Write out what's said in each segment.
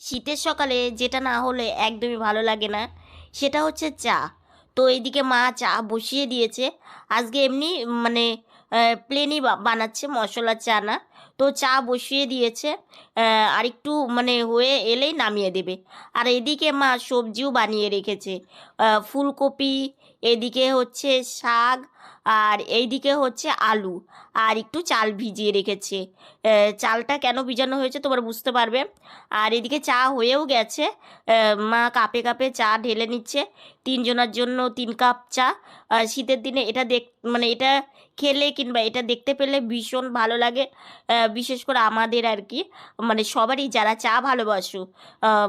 শীতের সকালে যেটা না হলে একদমই ভালো লাগে না, সেটা হচ্ছে চা। তো এদিকে মা চা বসিয়ে দিয়েছে। আজকে এমনি মানে প্লেনই বানাচ্ছে মশলা চা না। তো চা বসিয়ে দিয়েছে আর একটু মানে হয়ে এলেই নামিয়ে দেবে। আর এদিকে মা সবজিও বানিয়ে রেখেছে ফুলকপি, এদিকে হচ্ছে শাক আর এইদিকে হচ্ছে আলু। আর একটু চাল ভিজিয়ে রেখেছে। চালটা কেন ভিজানো হয়েছে তোমরা বুঝতে পারবে? আর এদিকে চা হয়েও গেছে। মা কাপে কাপে চা ঢেলে নিচ্ছে। তিনজনের জন্য তিন কাপ চা। শীতের দিনে এটা দেখ মানে এটা খেলে কিংবা এটা দেখতে পেলে ভীষণ ভালো লাগে। বিশেষ করে আমাদের আর কি। মানে সবারই যারা চা ভালোবাসো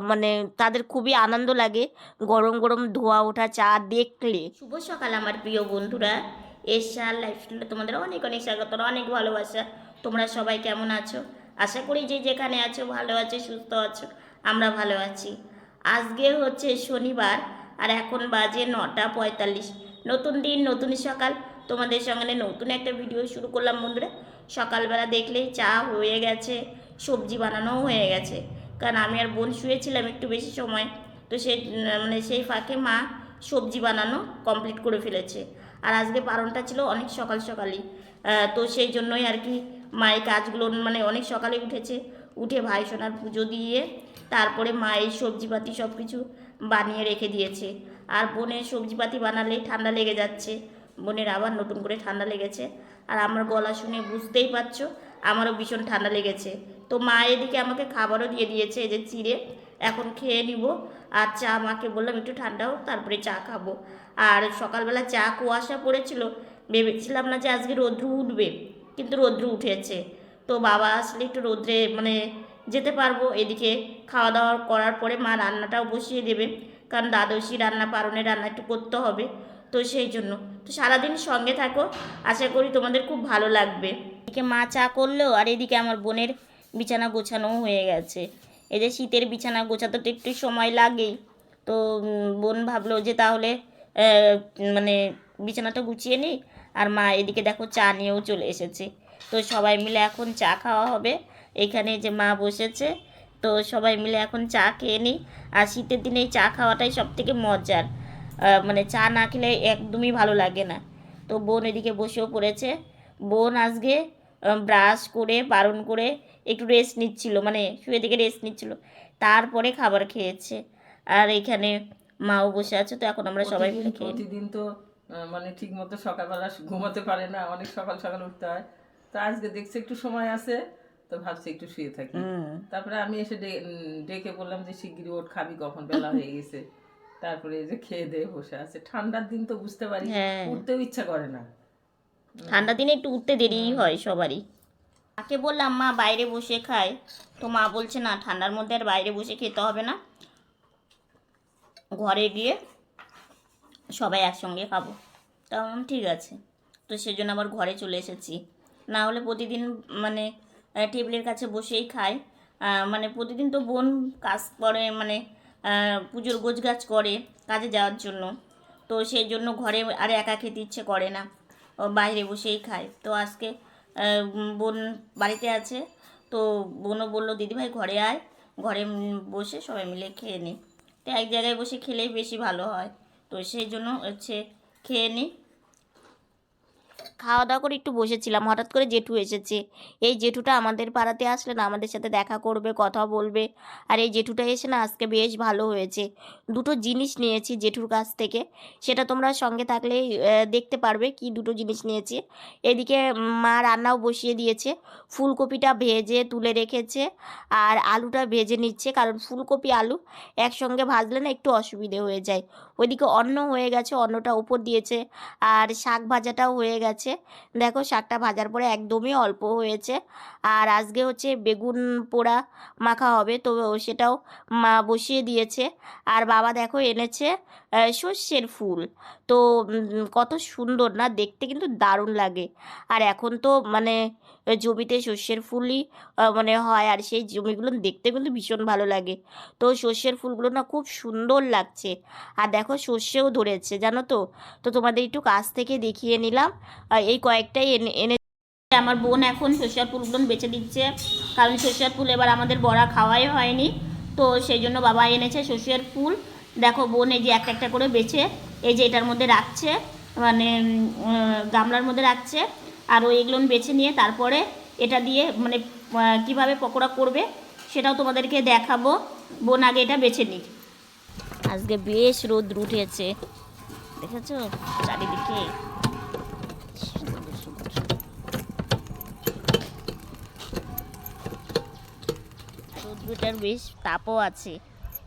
মানে তাদের খুবই আনন্দ লাগে গরম গরম ধোয়া ওঠা চা দেখলে। শুভ সকাল আমার প্রিয় বন্ধুরা। এশার লাইফস্টাইলে তোমাদের অনেক অনেক স্বাগত অনেক ভালোবাসা। তোমরা সবাই কেমন আছো? আশা করি যে যেখানে আছো, ভালো আছো, সুস্থ আছো, আমরা ভালো আছি। আজকে হচ্ছে শনিবার, আর এখন বাজে নটা পঁয়তাল্লিশ। নতুন দিন, নতুন সকাল। তোমাদের সঙ্গে নতুন একটা ভিডিও শুরু করলাম বন্ধুরা। সকালবেলা দেখলেই চা হয়ে গেছে, সবজি বানানোও হয়ে গেছে। কারণ আমি আর বোন শুয়েছিলাম একটু বেশি সময়। তো সে মানে সেই ফাঁকে মা সবজি বানানো কমপ্লিট করে ফেলেছে। আর আজকে পারণটা ছিল অনেক সকাল সকালই। তো সেই জন্যই আর কি মায়ের কাজগুলো মানে অনেক সকালে উঠেছে। উঠে ভাই সোনার পুজো দিয়ে তারপরে মা এই সবজিপাতি সব কিছু বানিয়ে রেখে দিয়েছে। আর বোনের সবজিপাতি বানালেই ঠান্ডা লেগে যাচ্ছে। বোনের আবার নতুন করে ঠান্ডা লেগেছে। আর আমার গলা শুনে বুঝতেই পারছ, আমারও ভীষণ ঠান্ডা লেগেছে। তো মা এদিকে আমাকে খাবারও দিয়ে দিয়েছে এই যে চিড়ে। এখন খেয়ে নিব। আর চা মাকে বললাম, একটু ঠান্ডা হোক, তারপরে চা খাব। আর সকালবেলা চা কুয়াশা পড়েছিল। ভেবেছিলাম না যে আজকে রৌদ্র উঠবে, কিন্তু রৌদ্র উঠেছে। তো বাবা আসলে একটু রৌদ্রে মানে যেতে পারব। এদিকে খাওয়া দাওয়া করার পরে মা রান্নাটাও বসিয়ে দেবে, কারণ দ্বাদশী রান্না, পারণের রান্না একটু করতে হবে। তো সেই জন্য। তো সারাদিন সঙ্গে থাকো, আশা করি তোমাদের খুব ভালো লাগবে। এদিকে মা চা করলেও আর এদিকে আমার বোনের বিছানা গোছানোও হয়ে গেছে। যে শীতের বিছানা গোছাতে তো একটু সময় লাগেই। তো বোন ভাবলো যে তাহলে মানে বিছানাটা গুছিয়ে নিই। আর মা এদিকে দেখো চা নিয়েও চলে এসেছে। তো সবাই মিলে এখন চা খাওয়া হবে। এখানে যে মা বসেছে, তো সবাই মিলে এখন চা খেয়ে নিই। আর শীতের দিনে এই চা খাওয়াটাই সব থেকে মজার মানে চা না খেলে একদমই ভালো লাগে না। তো বোন এদিকে বসেও পড়েছে। বোন আজকে ব্রাশ করে, বারণ করে একটু রেস্ট নিচ্ছিল মানে শুয়ে থেকে রেস্ট নিচ্ছিল। তারপরে খাবার খেয়েছে। আর এখানে মাও বসে আছে তো এখন আমরা সবাই মিলে প্রতিদিন- খেয়ে প্রতিদিন তো মানে ঠিক মতো সকালবেলা ঘুমাতে পারে না অনেক সকাল সকাল উঠতে হয়। তো আজকে দেখছি একটু সময় আছে তো ভাবছি একটু শুয়ে থাকি। তারপরে আমি এসে ডেকে বললাম যে শিগগিরই ওট খাবি কখন? বেলা হয়ে গেছে। তারপরে যে খেয়ে দিয়ে বসে আছে। ঠান্ডার দিন তো বুঝতে পারি হ্যাঁ। উঠতেও ইচ্ছা করে না। ঠান্ডা দিনে একটু উঠতে দেরিই হয় সবারই। মাকে বললাম মা বাইরে বসে খায় তো মা বলছে না ঠান্ডার মধ্যে আর বাইরে বসে খেতে হবে না। ঘরে গিয়ে সবাই একসঙ্গে খাব। তা ঠিক আছে। তো সেজন্য আবার ঘরে চলে এসেছি। না হলে প্রতিদিন মানে টেবিলের কাছে বসেই আহ, মানে প্রতিদিন তো বোন কাজ করে মানে পুজোর গোছগাছ করে কাজে যাওয়ার জন্য। তো সেই জন্য ঘরে আর একা খেতে ইচ্ছে করে না। বাইরে বসেই খায়। তো আজকে বোন বাড়িতে আছে, তো বোনও বলল, দিদিভাই, ঘরে আয়। ঘরে বসে সবাই মিলে খেয়ে নিই তো এক জায়গায় বসে খেলেই বেশি ভালো হয়। তো সেই জন্য হচ্ছে খেয়ে নিই খাওয়া দাওয়া করে একটু বসেছিলাম। হঠাৎ করে জেঠু এসেছে। এই জেঠুটা আমাদের পাড়াতে আসলে না, আমাদের সাথে দেখা করবে, কথা বলবে। আর এই জেঠুটা এসে না আজকে বেশ ভালো হয়েছে। দুটো জিনিস নিয়েছি জেঠুর কাছ থেকে। সেটা তোমরা সঙ্গে থাকলেই দেখতে পারবে কি দুটো জিনিস নিয়েছি। এদিকে মা রান্নাও বসিয়ে দিয়েছে। ফুলকপিটা ভেজে তুলে রেখেছে আর আলুটা ভেজে নিচ্ছে। কারণ ফুলকপি, আলু একসঙ্গে ভাজলে না একটু অসুবিধে হয়ে যায়। ওইদিকে অন্ন হয়ে গেছে, অন্নটা উপর দিয়েছে আর শাক ভাজাটাও হয়ে গেছে। দেখো শাকটা ভাজার পরে একদমই অল্প হয়েছে। আর আজকে হচ্ছে বেগুন পোড়া মাখা হবে, তো সেটাও মা বসিয়ে দিয়েছে। আর বাবা দেখো এনেছে সর্ষের ফুল। তো কত সুন্দর না, দেখতে কিন্তু দারুণ লাগে। আর এখন তো মানে জমিতে সর্ষের ফুলই মানে হয় আর সেই জমিগুলো দেখতে কিন্তু ভীষণ ভালো লাগে। তো সর্ষের ফুলগুলো না খুব সুন্দর লাগছে। আর দেখো সর্ষেও ধরেছে, জানো তো? তো তোমাদের একটু কাছ থেকে দেখিয়ে নিলাম। এই কয়েকটাই এনে এনে আমার বোন এখন সর্ষের ফুলগুলো বেছে দিচ্ছে। কারণ সর্ষের ফুল এবার আমাদের বড়া খাওয়াই হয়নি। তো সেই জন্য বাবা এনেছে সর্ষের ফুল। দেখো বোন এই যে একটা একটা করে বেছে, এই যে এটার মধ্যে রাখছে মানে গামলার মধ্যে রাখছে। আর ওই এগুলো বেছে নিয়ে তারপরে এটা দিয়ে মানে কীভাবে পকোড়া করবে সেটাও তোমাদেরকে দেখাবো। বোন আগে এটা বেছে নিক। আজকে বেশ রোদ উঠেছে। দেখেছ? চারিদিকে? রোদ্রুটার বেশ তাপও আছে,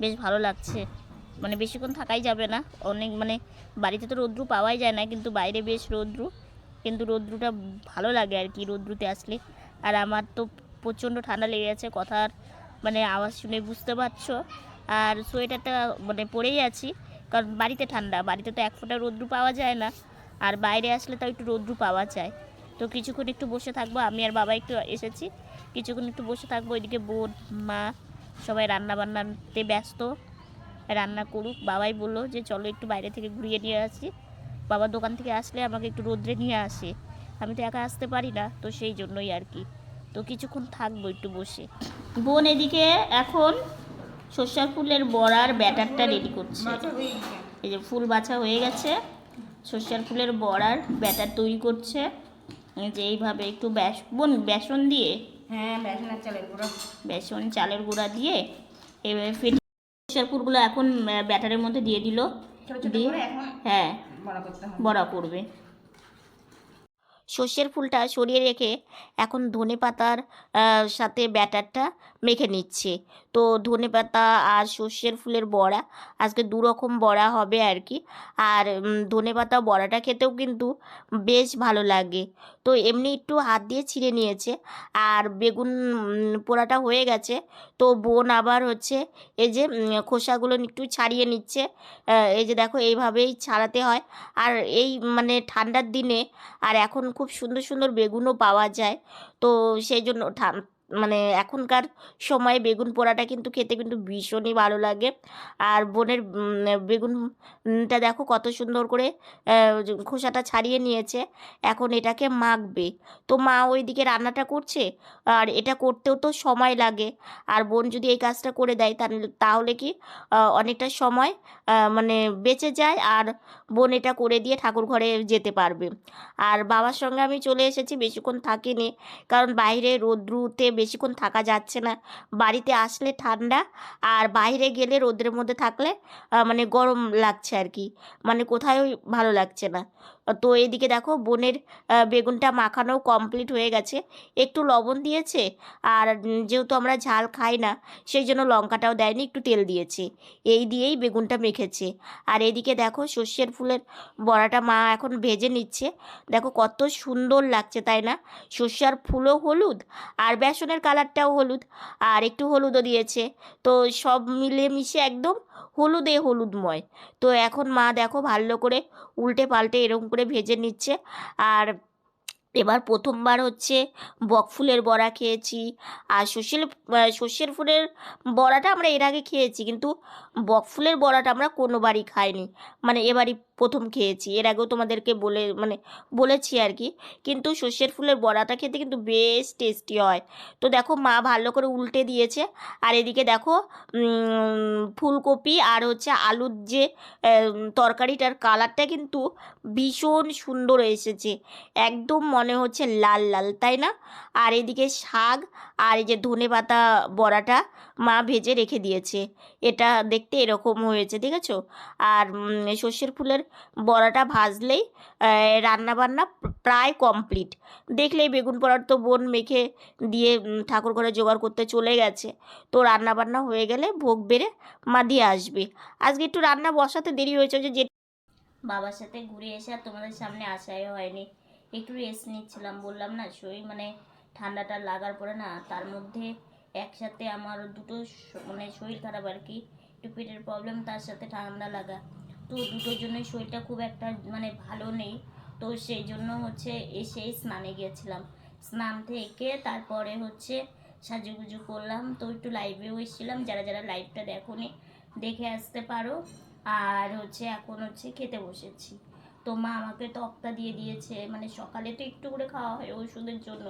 বেশ ভালো লাগছে। মানে বেশিক্ষণ থাকাই যাবে না। অনেক মানে বাড়িতে তো রৌদ্রু পাওয়াই যায় না, কিন্তু বাইরে বেশ রৌদ্রু। কিন্তু রৌদ্রুটা ভালো লাগে আর কি রৌদ্রুতে আসলে। আর আমার তো প্রচণ্ড ঠান্ডা লেগে গেছে, কথার মানে আওয়াজ শুনে বুঝতে পারছ। আর সোয়েটারটা মানে পরেই আছি, কারণ বাড়িতে ঠান্ডা, বাড়িতে তো এক ফোঁটা রৌদ্রু পাওয়া যায় না। আর বাইরে আসলে তাও একটু রৌদ্রু পাওয়া যায়। তো কিছুক্ষণ একটু বসে থাকব, আমি আর বাবা একটু এসেছি। কিছুক্ষণ একটু বসে থাকব, ওইদিকে বোন, মা সবাই রান্না বান্নাতে ব্যস্ত। রান্না করুক, বাবাই বলল যে, চলো একটু বাইরে থেকে ঘুরিয়ে নিয়ে আসি। বাবা দোকান থেকে আসলে আমাকে একটু রোদ্রে নিয়ে আসে। আমি তো একা আসতে পারি না তো সেই জন্যই আর কি। তো কিছুক্ষণ থাকব একটু বসে। বোন এদিকে এখন সর্ষার ফুলের বড়ার ব্যাটারটা রেডি করছে। এই যে ফুল বাছা হয়ে গেছে। সর্ষার ফুলের বড়ার ব্যাটার তৈরি করছে। যে এইভাবে একটু বেস বোন বেসন দিয়ে? হ্যাঁ বেসনের চালের গুঁড়ো। বেসন চালের গুঁড়া দিয়ে এবারে ফেটে সর্ষার ফুলগুলো এখন ব্যাটারের মধ্যে দিয়ে দিল। দিয়ে হ্যাঁ। বড় করবে সর্ষের ফুলটা সরিয়ে রেখে এখন ধনে পাতার সাথে ব্যাটারটা মেখে নিচ্ছে। তো ধনে পাতা আর সর্ষের ফুলের বড়া, আজকে দু রকম বড়া হবে আর কি আর ধনে পাতা বড়াটা খেতেও কিন্তু বেশ ভালো লাগে। তো এমনি একটু হাত দিয়ে ছিঁড়ে নিয়েছে। আর বেগুন পোড়াটা হয়ে গেছে। তো বোন আবার হচ্ছে এই যে খোসাগুলো একটু ছাড়িয়ে নিচ্ছে। এই যে দেখো এইভাবেই ছাড়াতে হয়। আর এই মানে ঠান্ডার দিনে আর এখন খুব সুন্দর সুন্দর বেগুনও পাওয়া যায়। তো সেই জন্য মানে এখনকার সময়ে বেগুন পোড়াটা কিন্তু খেতে কিন্তু ভীষণই ভালো লাগে। আর বোনের বেগুনটা দেখো কত সুন্দর করে খোসাটা ছাড়িয়ে নিয়েছে। এখন এটাকে মাখবে। তো মা ওইদিকে রান্নাটা করছে? আর এটা করতেও তো সময় লাগে। আর বোন যদি এই কাজটা করে দেয় তাহলে তাহলে কি অনেকটা সময় মানে বেঁচে যায়। আর বোন এটা করে দিয়ে ঠাকুর ঘরে যেতে পারবে। আর বাবার সঙ্গে আমি চলে এসেছি, বেশিক্ষণ থাকিনি। কারণ বাইরে রোদ্রুতে বেশিক্ষণ থাকা যাচ্ছে না। বাড়িতে আসলে ঠান্ডা আর বাইরে গেলে রোদের মধ্যে থাকলে মানে গরম লাগছে আর কি। মানে কোথাও ভালো লাগছে না। তো এদিকে দেখো বোনের বেগুনটা মাখানো কমপ্লিট হয়ে গেছে। একটু লবণ দিয়েছে আর যেহেতু আমরা ঝাল খাই না, সেই জন্য লঙ্কাটাও দেয়নি, একটু তেল দিয়েছে। এই দিয়েই বেগুনটা মেখেছে। আর এদিকে দেখো সর্ষের ফুলের বড়াটা মা এখন ভেজে নিচ্ছে। দেখো কত সুন্দর লাগছে, তাই না? সর্ষার ফুলও হলুদ আর বেসনের কালারটাও হলুদ। আর একটু হলুদও দিয়েছে। তো সব মিলে মিশে একদম হলুদে হলুদময়। তো এখন মা দেখো ভালো করে উল্টে পাল্টে এরকম করে ভেজে নিচ্ছে। আর এবার প্রথমবার হচ্ছে বকফুলের বড়া খেয়েছি। আর সর্ষের সর্ষের ফুলের বড়াটা আমরা এর আগে খেয়েছি, কিন্তু বকফুলের বড়াটা আমরা কোনোবারই খাইনি। মানে এবারই প্রথম খেয়েছি। এর আগেও তোমাদেরকে বলে মানে বলেছি আর কি কিন্তু সর্ষের ফুলের বড়াটা খেতে কিন্তু বেশ টেস্টি হয়। তো দেখো মা ভালো করে উল্টে দিয়েছে। আর এদিকে দেখো ফুলকপি আর হচ্ছে আলুর যে তরকারিটার কালারটা কিন্তু ভীষণ সুন্দর এসেছে। একদম মনে হচ্ছে লাল লাল, তাই না? আর এদিকে শাক আর এই যে ধনে পাতা বড়াটা মা ভেজে রেখে দিয়েছে। এটা দেখতে এরকম হয়েছে, ঠিক আছে? আর সর্ষের ফুলের বড়াটা ভাজলেই রান্নাবান্না প্রায় কমপ্লিট দেখলেই বেগুন পোড়ার তো বোন মেখে দিয়ে ঠাকুর ঘরে জোগাড় করতে চলে গেছে। তো রান্নাবান্না হয়ে গেলে ভোগ বেড়ে মা দিয়ে আসবে। আজকে একটু রান্না বসাতে দেরি হয়েছে যে বাবার সাথে ঘুরে এসে আর তোমাদের সামনে আসাই হয়নি। একটু রেস্ট নিচ্ছিলাম, বললাম না শরীর মানে ঠান্ডাটা লাগার পরে না, তার মধ্যে একসাথে আমার দুটো মানে শরীর খারাপ আর কি, একটু পেটের প্রবলেম তার সাথে ঠান্ডা লাগা। তো দুটোর জন্যই শরীরটা খুব একটা মানে ভালো নেই। তো সেই জন্য হচ্ছে এসেই স্নানে গিয়েছিলাম। স্নান থেকে তারপরে হচ্ছে সাজুগুজু করলাম। তো একটু লাইভেও এসেছিলাম। যারা যারা লাইভটা দেখোনি, দেখে আসতে পারো। আর হচ্ছে এখন হচ্ছে খেতে বসেছি। তো মা আমাকে তক্তা দিয়ে দিয়েছে। মানে সকালে তো একটু করে খাওয়া হয় ওষুধের জন্য।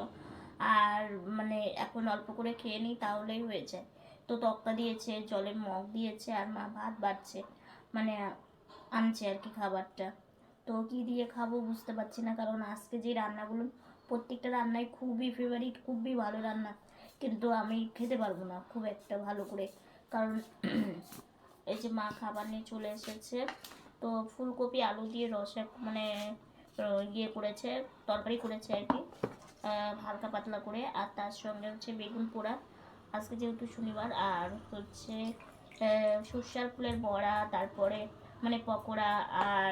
আর মানে এখন অল্প করে খেয়ে নিই, তাহলেই হয়ে যায়। তো তক্তা দিয়েছে জলের মগ দিয়েছে, আর মা ভাত বাড়ছে মানে আনছে আর কি খাবারটা। তো কি দিয়ে খাব বুঝতে পারছি না, কারণ আজকে যে রান্নাগুলো, প্রত্যেকটা রান্নাই খুবই ফেভারিট খুবই ভালো রান্না। কিন্তু আমি খেতে পারব না খুব একটা ভালো করে। কারণ এই যে মা খাবার নিয়ে চলে এসেছে, তো ফুলকপি, আলু দিয়ে রসে মানে ইয়ে করেছে, তরকারি করেছে আর কি হালকা পাতলা করে। আর তার সঙ্গে হচ্ছে বেগুন পোড়া। আজকে যেহেতু শনিবার, আর হচ্ছে সর্ষার ফুলের বড়া, তারপরে মানে পকোড়া আর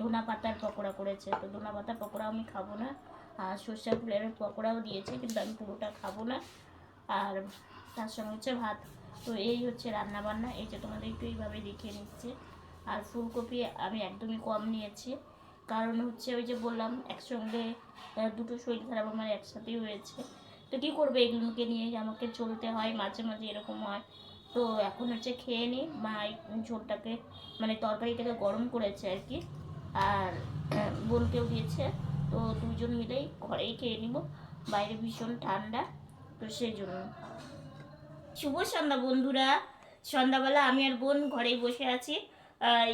ধনা পাতার পকোড়া করেছে। তো ধনা পাতার পকোড়া আমি খাব না। আর সর্ষার ফুলের পকোড়াও দিয়েছে, কিন্তু আমি পুরোটা খাব না। আর তার সঙ্গে হচ্ছে ভাত। তো এই হচ্ছে রান্না বান্না এই যে তোমাদের একটু এইভাবে দেখিয়ে নিচ্ছে। আর ফুলকপি আমি একদমই কম নিয়েছি। কারণ হচ্ছে ওই যে বললাম, একসঙ্গে দুটো শরীর খারাপ আমার একসাথেই হয়েছে। তো কী করবে এগুলোকে নিয়ে আমাকে চলতে হয়, মাঝে মাঝে এরকম হয়। তো এখন হচ্ছে খেয়ে নিই মা ঝোলটাকে মানে তরকারিটাকে গরম করেছে আর কি। আর বোনকেও দিয়েছে। তো দুজন মিলেই ঘরেই খেয়ে নিব। বাইরে ভীষণ ঠান্ডা। তো সেই জন্য। শুভ সন্ধ্যা বন্ধুরা। সন্ধ্যাবেলা আমি আর বোন ঘরেই বসে আছি।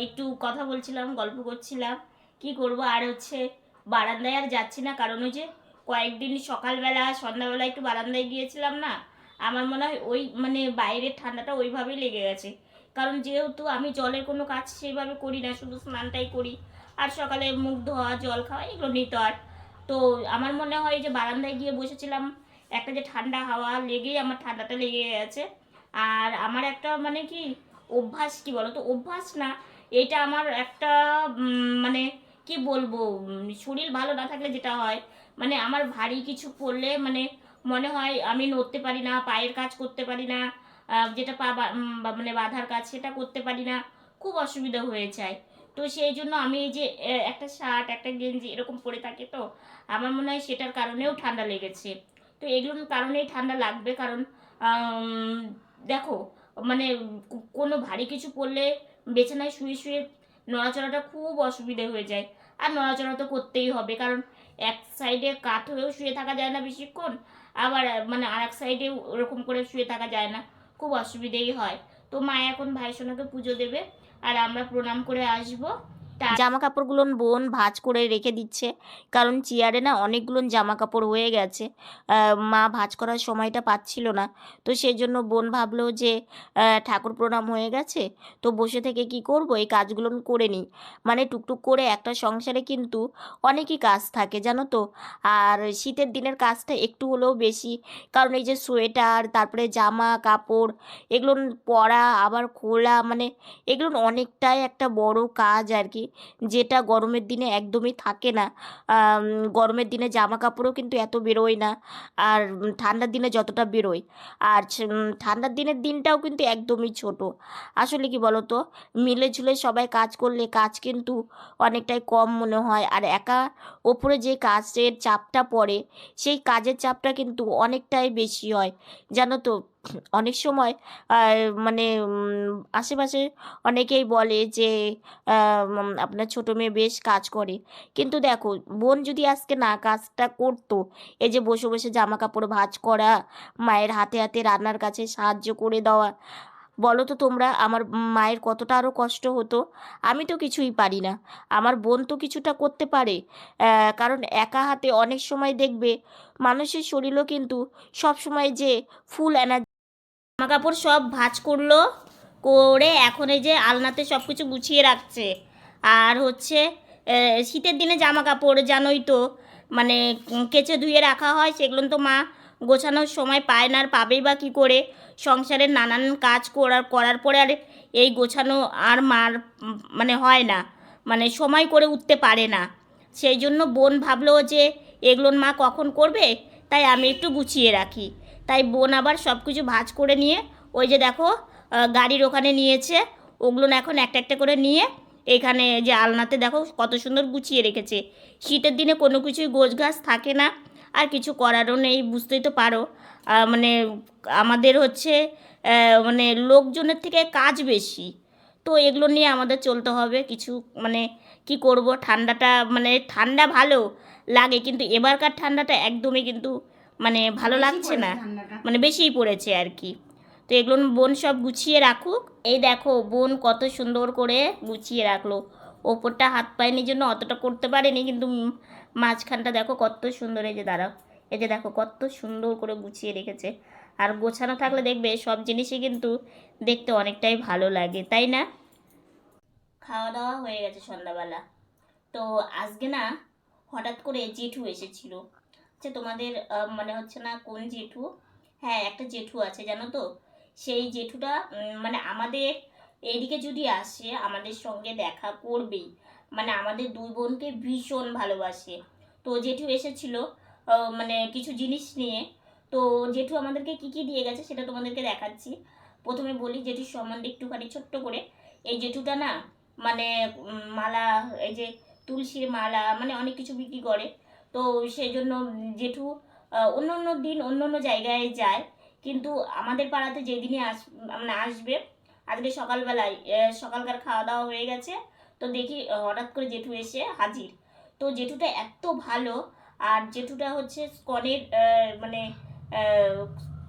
একটু কথা বলছিলাম, গল্প করছিলাম। কি করব? আর হচ্ছে বারান্দায় আর যাচ্ছি না। কারণ ওই যে কয়েকদিন সকালবেলা, সন্ধ্যাবেলা একটু বারান্দায় গিয়েছিলাম না আমার মনে হয় ওই মানে বাইরের ঠান্ডাটা ওইভাবেই লেগে গেছে। কারণ যেহেতু আমি জলের কোনো কাজ সেইভাবে করি না, শুধু স্নানটাই করি। আর সকালে মুখ ধোয়া, জল খাওয়া, এগুলো নিত আর তো আমার মনে হয় যে বারান্দায় গিয়ে বসেছিলাম, একটা যে ঠান্ডা হাওয়া লেগেই আমার ঠান্ডাটা লেগে গেছে। আর আমার একটা মানে কি অভ্যাস, কি বলো তো অভ্যাস না, এটা আমার একটা মানে কি বলব? শরীর ভালো না থাকলে যেটা হয় মানে আমার ভারী কিছু পড়লে মানে মনে হয় আমি নড়তে পারি না, পায়ের কাজ করতে পারি না যেটা পা মানে বাঁধার কাজ সেটা করতে পারি না, খুব অসুবিধা হয়ে যায়। তো সেই জন্য আমি এই যে একটা শার্ট, একটা গেঞ্জি এরকম পরে থাকি তো, আমার মনে হয় সেটার কারণেও ঠান্ডা লেগেছে। তো এগুলোর কারণেই ঠান্ডা লাগবে কারণ দেখো মানে কোনো ভারী কিছু পড়লে বিছানায় শুয়ে শুয়ে নড়াচড়াটা খুব অসুবিধে হয়ে যায়। আর নড়াচড়া তো করতেই হবে কারণ এক সাইডে কাত হয়েও শুয়ে থাকা যায় না বেশিক্ষণ আবার মানে আর এক সাইডে ওরকম করে শুয়ে থাকা যায় না। খুব অসুবিধেই হয়। তো মা এখন ভাই সোনাকে পুজো দেবে। আর আমরা প্রণাম করে আসব। জামা কাপড়গুলো বোন ভাঁজ করে রেখে দিচ্ছে। কারণ চেয়ারে না অনেকগুলো জামা কাপড় হয়ে গেছে। মা ভাঁজ করার সময়টা পাচ্ছিল না। তো সেই জন্য বোন ভাবলো যে ঠাকুর প্রণাম হয়ে গেছে, তো বসে থেকে কি করব? এই কাজগুলো করে নিই। মানে টুকটুক করে একটা সংসারে কিন্তু অনেকই কাজ থাকে, জানো তো? আর শীতের দিনের কাজটা একটু হলেও বেশি। কারণ এই যে সোয়েটার, তারপরে জামা কাপড় এগুলো পরা, আবার খোলা মানে এগুলো অনেকটাই একটা বড় কাজ আর কি। যেটা গরমের দিনে একদমই থাকে না। গরমের দিনে জামা কাপড়ও কিন্তু এত বেরোয় না, আর ঠান্ডার দিনে যতটা বেরোয়। আর ঠান্ডার দিনের দিনটাও কিন্তু একদমই ছোট। আসলে কি বলো তো মিলে ঝুলে সবাই কাজ করলে কাজ কিন্তু অনেকটাই কম মনে হয়। আর একা ওপরে যে কাজের চাপটা পড়ে, সেই কাজের চাপটা কিন্তু অনেকটাই বেশি হয়। জানো তো? অনেক সময় মানে আশেপাশে অনেকেই বলে যে আপনার ছোটো মেয়ে বেশ কাজ করে। কিন্তু দেখো, বোন যদি আজকে না কাজটা করতো, এই যে বসে বসে জামা কাপড় ভাঁজ করা, মায়ের হাতে হাতে রান্নার কাছে সাহায্য করে দেওয়া, বলো তো তোমরা আমার মায়ের কতটা আরও কষ্ট হতো? আমি তো কিছুই পারি না। আমার বোন তো কিছুটা করতে পারে কারণ একা হাতে অনেক সময় দেখবে, মানুষের শরীরও কিন্তু সব সময় যে ফুল এনার্জি জামা কাপড় সব ভাঁজ করল, করে এখন এই যে আলনাতে সব কিছু গুছিয়ে রাখছে। আর হচ্ছে শীতের দিনে জামা কাপড় জানোই তো মানে কেচে ধুয়ে রাখা হয়, সেগুলো তো মা গোছানোর সময় পায় না, আর পাবেই বা কী করে? সংসারের নানান কাজ করার করার পরে আর এই গোছানো আর মার মানে হয় না মানে সময় করে উঠতে পারে না। সেই জন্য বোন ভাবলো যে, এগুলো মা কখন করবে? তাই আমি একটু গুছিয়ে রাখি। তাই বোন আবার সব কিছু ভাঁজ করে নিয়ে, ওই যে দেখো গাড়ির ওখানে নিয়েছে, ওগুলো এখন একটা একটা করে নিয়ে, এখানে যে আলনাতে দেখো কত সুন্দর গুছিয়ে রেখেছে। শীতের দিনে কোনো কিছুই গোছ গাছ থাকে না, আর কিছু করারও নেই, বুঝতেই তো পারো। মানে আমাদের হচ্ছে মানে লোকজনের থেকে কাজ বেশি। তো এগুলো নিয়ে আমাদের চলতে হবে, কিছু মানে কি করব, ঠান্ডাটা মানে ঠান্ডা ভালো লাগে, কিন্তু এবারকার ঠান্ডাটা একদমই কিন্তু মানে ভালো লাগছে না। মানে বেশিই পড়েছে আর কি। তো এগুলো বোন সব গুছিয়ে রাখুক। এই দেখো বোন কত সুন্দর করে গুছিয়ে রাখল। ওপরটা হাত পায়নির জন্য অতটা করতে পারেনি কিন্তু মাঝখানটা দেখো কত সুন্দর। এই যে দাঁড়াও। এই যে দেখো কত সুন্দর করে গুছিয়ে রেখেছে। আর গোছানো থাকলে দেখবে সব জিনিসই কিন্তু দেখতে অনেকটাই ভালো লাগে তাই না? খাওয়া দাওয়া হয়ে গেছে সন্ধ্যাবেলা। তো আজকে না হঠাৎ করে জেঠু এসেছিল। আচ্ছা তোমাদের মানে হচ্ছে না কোন জেঠু? হ্যাঁ একটা জেঠু আছে, জানো তো? সেই জেঠুটা মানে আমাদের এইদিকে যদি আসে, আমাদের সঙ্গে দেখা করবেই। মানে আমাদের দুই বোনকে ভীষণ ভালোবাসে। তো জেঠু এসেছিল মানে কিছু জিনিস নিয়ে। তো জেঠু আমাদেরকে কি কি দিয়ে গেছে সেটা তোমাদেরকে দেখাচ্ছি। প্রথমে বলি জেঠুর সম্বন্ধে একটুখানি ছোট্ট করে। এই জেঠুটা না মানে মালা, এই যে তুলসীর মালা মানে অনেক কিছু বিক্রি করে। তো সেই জন্য জেঠু অন্য অন্য দিন অন্য অন্য জায়গায় যায়। কিন্তু আমাদের পাড়াতে যেদিনই আস মানে আসবে, আজকে সকালবেলায় সকালকার খাওয়া দাওয়া হয়ে গেছে। তো দেখি, হঠাৎ করে জেঠু এসে হাজির। তো জেঠুটা এত ভালো, আর জেঠুটা হচ্ছে স্কনের মানে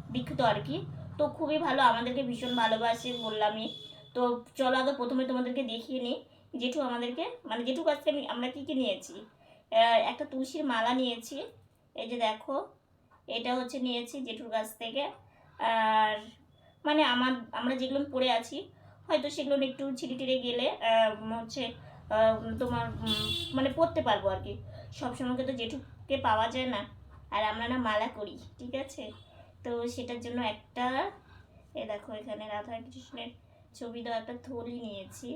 বিখ্যাত আর কি। তো খুবই ভালো, আমাদেরকে ভীষণ ভালোবাসে বললামই। তো চলো আগে প্রথমে তোমাদেরকে দেখিয়ে নিই, জেঠু আমাদেরকে মানে জেঠু কাছ থেকে আমি- আমরা কী কী নিয়েছি? একটা তুলসীর মালা নিয়েছি। এই যে দেখো, এটা হচ্ছে নিয়েছি জেঠুর কাছ থেকে। আর মানে আমার, আমরা যেগুলো পরে আছি, হয়তো সেগুলো একটু ছিঁড়ে টিড়ে গেলে হচ্ছে তোমার মানে পরতে পারব আর কি। সবসময় তো জেঠুকে পাওয়া যায় না। আর আমরা না মালা করি, ঠিক আছে? তো সেটার জন্য একটা এ দেখো এখানে রাধা কৃষ্ণের ছবি দেওয়া একটা থলি নিয়েছি।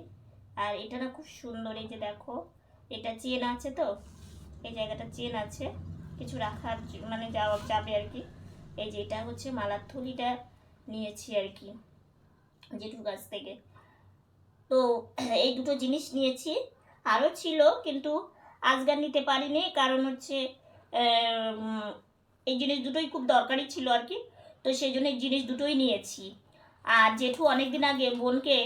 আর এটা না খুব সুন্দর, এই যে দেখো, এটা চেন আছে তো? এই জায়গাটা চেন আছে। কিছু রাখার মানে যাওয়া যাবে আর কি। এই যে এটা হচ্ছে মালার থলিটা নিয়েছি আর কি জেঠুর কাছ থেকে। তো এই দুটো জিনিস নিয়েছি। আরও ছিল কিন্তু আজকাল নিতে পারিনি, কারণ হচ্ছে এই জিনিস দুটোই খুব দরকারি ছিল আর কি। তো সেই জন্য জিনিস দুটোই নিয়েছি। আর জেঠু অনেকদিন আগে বোনকে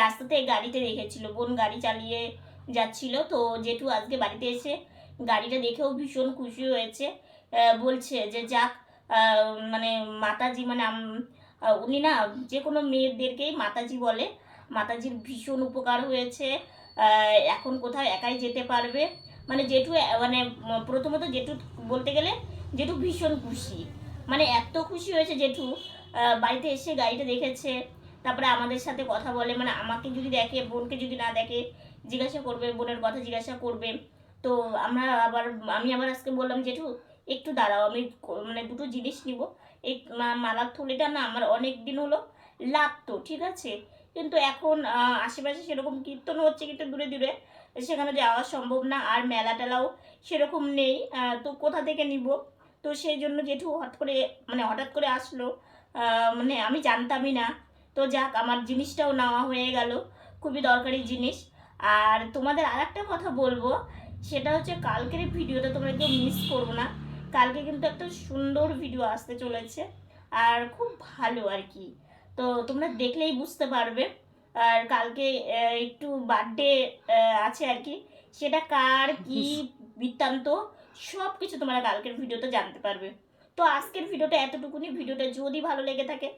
রাস্তাতে গাড়িতে রেখেছিল, বোন গাড়ি চালিয়ে যাচ্ছিল। তো জেঠু আজকে বাড়িতে এসে গাড়িটা দেখেও ভীষণ খুশি হয়েছে বলছে যে যাক মানে মাতাজি মানে উনি না যে কোনো মেয়েদেরকেই মাতাজি বলে। মাতাজির ভীষণ উপকার হয়েছে এখন কোথাও একাই যেতে পারবে। মানে জেঠু মানে প্রথমত জেঠু বলতে গেলে জেঠু ভীষণ খুশি। মানে এত খুশি হয়েছে জেঠু বাড়িতে এসে গাড়িটা দেখেছে, তারপরে আমাদের সাথে কথা বলে মানে আমাকে যদি দেখে, বোনকে যদি না দেখে, জিজ্ঞাসা করবে, বোনের কথা জিজ্ঞাসা করবে। তো আমরা আবার, আমি আবার আজকে বললাম, জেঠু, একটু দাঁড়াও, আমি মানে দুটো জিনিস নিব। এই মালার থলিটা না আমার অনেক দিন হলো লাগতো, ঠিক আছে? কিন্তু এখন আশেপাশে সেরকম কীর্তন হচ্ছে কিন্তু দূরে দূরে, সেখানে যাওয়া সম্ভব না, আর মেলা টেলাও সেরকম নেই তো কোথা থেকে নিব? তো সেই জন্য জেঠু হঠাৎ করে মানে হঠাৎ করে আসলো মানে আমি জানতামই না। তো যাক, আমার জিনিসটাও নেওয়া হয়ে গেল, খুবই দরকারি জিনিস। আর তোমাদের আর একটা কথা বলব সেটা হচ্ছে কালকের ভিডিওটা তোমরা কেউ মিস করব না। কালকে কিন্তু একটা সুন্দর ভিডিও আসতে চলেছে আর খুব ভালো আর কি। তো তোমরা দেখলেই বুঝতে পারবে আর কালকে একটু বার্থডে আছে আর কি। সেটা কার কি বৃত্তান্ত সব কিছু তোমরা কালকের ভিডিওতে জানতে পারবে। তো আজকের ভিডিওটা এতটুকুনি। ভিডিওটা যদি ভালো লেগে থাকে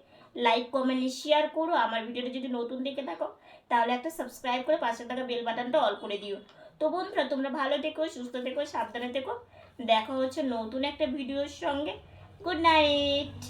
লাইক কমেন্ট শেয়ার করো। আমার ভিডিওটা যদি নতুন দেখে থাকো তাহলে একটা সাবস্ক্রাইব করে পাশে থাকা বেল বাটনটা অল করে দিও। তো বন্ধুরা, তোমরা ভালো থেকো, সুস্থ থেকো, সাবধানে থেকো। দেখা হচ্ছে নতুন একটা ভিডিওর সঙ্গে। Good night